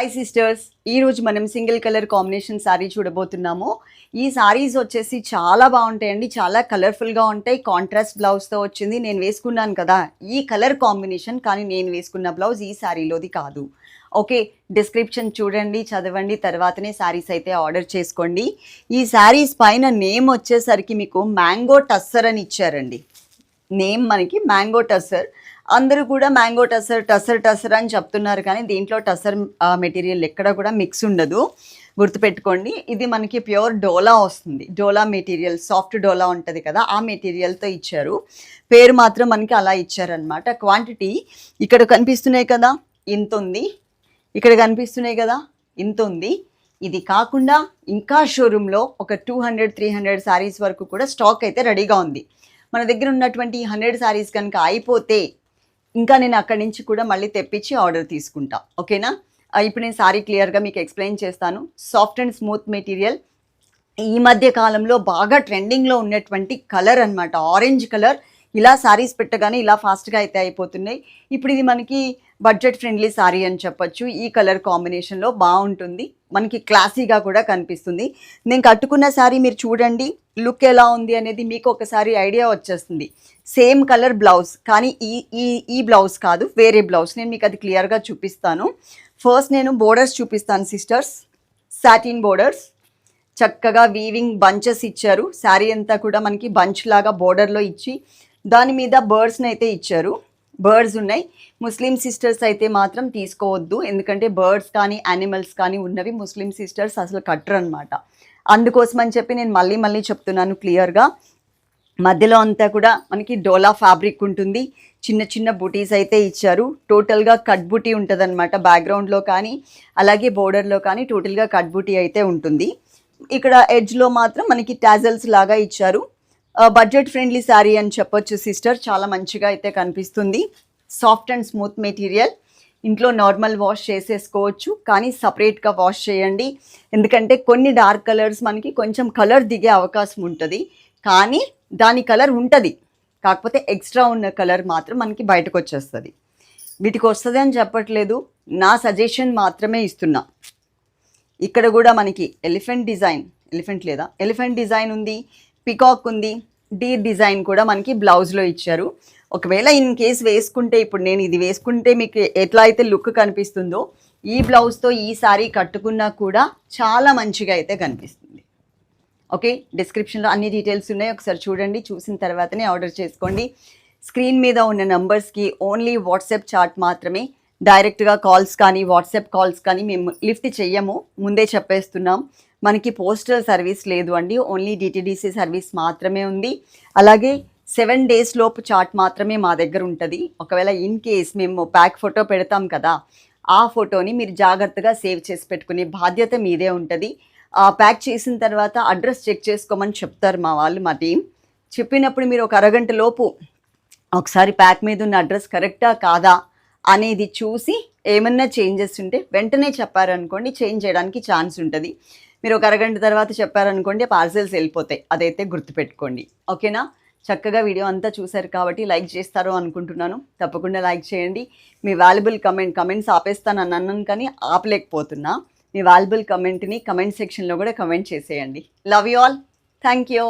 Hi sisters ఈరోజు మనం single colour combination sari చూడబోతున్నాము. ఈ శారీస్ వచ్చేసి చాలా బాగుంటాయండి. చాలా కలర్ఫుల్గా ఉంటాయి. కాంట్రాస్ట్ బ్లౌజ్తో వచ్చింది. నేను వేసుకున్నాను కదా. ఈ కలర్ కాంబినేషన్ కానీ నేను వేసుకున్న బ్లౌజ్ ఈ శారీలోది కాదు. ఓకే డిస్క్రిప్షన్ చూడండి చదవండి తర్వాతనే శారీస్ అయితే ఆర్డర్ చేసుకోండి. ఈ శారీస్ పైన నేమ్ వచ్చేసరికి మీకు మ్యాంగో టస్సర్ అని ఇచ్చారండి. నేమ్ మనకి మ్యాంగో టస్సర్. అందరూ కూడా మ్యాంగో టసర్ టసర్ టసర్ అని చెప్తున్నారు కానీ దీంట్లో టసర్ మెటీరియల్ ఎక్కడ కూడా మిక్స్ ఉండదు. గుర్తుపెట్టుకోండి ఇది మనకి ప్యూర్ డోలా వస్తుంది. డోలా మెటీరియల్ సాఫ్ట్ డోలా ఉంటుంది కదా ఆ మెటీరియల్తో ఇచ్చారు. పేరు మాత్రం మనకి అలా ఇచ్చారనమాట క్వాంటిటీ ఇక్కడ కనిపిస్తున్నాయి కదా ఇంత ఉంది. ఇక్కడ కనిపిస్తున్నాయి కదా ఇంత ఉంది. ఇది కాకుండా ఇంకా షోరూంలో ఒక two hundred three hundred saris వరకు కూడా స్టాక్ అయితే రెడీగా ఉంది. మన దగ్గర ఉన్నటువంటి హండ్రెడ్ శారీస్ కనుక అయిపోతే ఇంకా నేను అక్కడి నుంచి కూడా మళ్ళీ తెప్పించి ఆర్డర్ తీసుకుంటా. ఓకేనా? ఇప్పుడు నేను సారీ క్లియర్గా మీకు ఎక్స్ప్లెయిన్ చేస్తాను. Soft and smooth material. ఈ మధ్య కాలంలో బాగా ట్రెండింగ్లో ఉన్నటువంటి కలర్ అన్నమాట. Orange colour. ఇలా సారీస్ పెట్టగానే ఇలా ఫాస్ట్గా అయితే అయిపోతున్నాయి. ఇప్పుడు ఇది మనకి బడ్జెట్ ఫ్రెండ్లీ సారీ అని చెప్పొచ్చు. ఈ కలర్ కాంబినేషన్లో బాగుంటుంది. మనకి క్లాసీగా కూడా కనిపిస్తుంది. నేను కట్టుకున్న సారీ మీరు చూడండి. లుక్ ఎలా ఉంది అనేది మీకు ఒకసారి ఐడియా వచ్చేస్తుంది. సేమ్ కలర్ బ్లౌజ్ కానీ ఈ ఈ ఈ బ్లౌజ్ కాదు వేరే బ్లౌజ్ నేను మీకు అది క్లియర్గా చూపిస్తాను. ఫస్ట్ నేను బోర్డర్స్ చూపిస్తాను సిస్టర్స్ సాటిన్ బోర్డర్స్ చక్కగా వీవింగ్ బంచెస్ ఇచ్చారు. శారీ అంతా కూడా మనకి బంచ్ లాగా బోర్డర్లో ఇచ్చి దాని మీద బర్డ్స్ని అయితే ఇచ్చారు. బర్డ్స్ ఉన్నాయి. ముస్లిం సిస్టర్స్ అయితే మాత్రం తీసుకోవద్దు. ఎందుకంటే బర్డ్స్ కానీ యానిమల్స్ కానీ ఉన్నవి ముస్లిం సిస్టర్స్ అసలు కట్టరు అనమాట అందుకోసం అని చెప్పి నేను మళ్ళీ మళ్ళీ చెప్తున్నాను క్లియర్గా. మధ్యలో అంతా కూడా మనకి డోలా ఫ్యాబ్రిక్ ఉంటుంది. చిన్న చిన్న బుటీస్ అయితే ఇచ్చారు. టోటల్గా కట్ బుటీ ఉంటుంది అనమాట బ్యాక్గ్రౌండ్లో కానీ అలాగే బోర్డర్లో కానీ టోటల్గా కట్ బుటీ అయితే ఉంటుంది. ఇక్కడ ఎడ్జ్లో మాత్రం మనకి టాజల్స్ లాగా ఇచ్చారు. బడ్జెట్ ఫ్రెండ్లీ శారీ అని చెప్పొచ్చు సిస్టర్ చాలా మంచిగా అయితే కనిపిస్తుంది. సాఫ్ట్ అండ్ స్మూత్ మెటీరియల్ ఇంట్లో నార్మల్ వాష్ చేసేసుకోవచ్చు కానీ సపరేట్గా వాష్ చేయండి. ఎందుకంటే కొన్ని డార్క్ కలర్స్ మనకి కొంచెం కలర్ దిగే అవకాశం ఉంటుంది. కానీ దాని కలర్ ఉంటుంది. కాకపోతే ఎక్స్ట్రా ఉన్న కలర్ మాత్రం మనకి బయటకు వచ్చేస్తుంది. వీటికి వస్తుంది అని చెప్పట్లేదు. నా సజెషన్ మాత్రమే ఇస్తున్నా. ఇక్కడ కూడా మనకి ఎలిఫెంట్ డిజైన్ ఎలిఫెంట్ లేదా? ఎలిఫెంట్ డిజైన్ ఉంది. పికాక్ ఉంది. డీర్ డిజైన్ కూడా మనకి బ్లౌజ్లో ఇచ్చారు. ఒకవేళ ఇన్ కేస్ వేసుకుంటే ఇప్పుడు నేను ఇది వేసుకుంటే మీకు ఎట్లా అయితే లుక్ కనిపిస్తుందో ఈ బ్లౌజ్తో ఈ సారీ కట్టుకున్నా కూడా చాలా మంచిగా అయితే కనిపిస్తుంది. ఓకే డిస్క్రిప్షన్లో అన్ని డీటెయిల్స్ ఉన్నాయి. ఒకసారి చూడండి. చూసిన తర్వాతనే ఆర్డర్ చేసుకోండి. స్క్రీన్ మీద ఉన్న నంబర్స్కి ఓన్లీ వాట్సాప్ చాట్ మాత్రమే డైరెక్ట్గా కాల్స్ కానీ వాట్సాప్ కాల్స్ కానీ మేము లిఫ్ట్ చెయ్యము. ముందే చెప్పేస్తున్నాం. మనకి పోస్టల్ సర్వీస్ లేదు అండి. ఓన్లీ డిటిడిసి సర్వీస్ మాత్రమే ఉంది. అలాగే సెవెన్ డేస్ లోపు చాట్ మాత్రమే మా దగ్గర ఉంటుంది. ఒకవేళ ఇన్ కేస్ మేము ప్యాక్ ఫోటో పెడతాం కదా ఆ ఫోటోని మీరు జాగ్రత్తగా సేవ్ చేసి పెట్టుకునే బాధ్యత మీదే ఉంటుంది. ఆ ప్యాక్ చేసిన తర్వాత అడ్రస్ చెక్ చేసుకోమని చెప్తారు మా వాళ్ళు మా టీం చెప్పినప్పుడు మీరు ఒక అరగంట లోపు ఒకసారి ప్యాక్ మీద ఉన్న అడ్రస్ కరెక్టా కాదా అనేది చూసి ఏమన్నా చేంజెస్ ఉంటే వెంటనే చెప్పారనుకోండి చేంజ్ చేయడానికి ఛాన్స్ ఉంటుంది. మీరు ఒక అరగంట తర్వాత చెప్పారనుకోండి పార్సెల్స్ వెళ్ళిపోతాయి. అదైతే గుర్తుపెట్టుకోండి. ఓకేనా? చక్కగా వీడియో అంతా చూశారు కాబట్టి లైక్ చేస్తారు అనుకుంటున్నాను. తప్పకుండా లైక్ చేయండి. మీ వాల్యుబుల్ కమెంట్ కమెంట్స్ ఆపేస్తాను అని అన్నాను కానీ ఆపలేకపోతున్నా. మీ వాల్యుబుల్ కమెంట్ని కమెంట్ సెక్షన్లో కూడా కమెంట్ చేసేయండి. Love you all thank you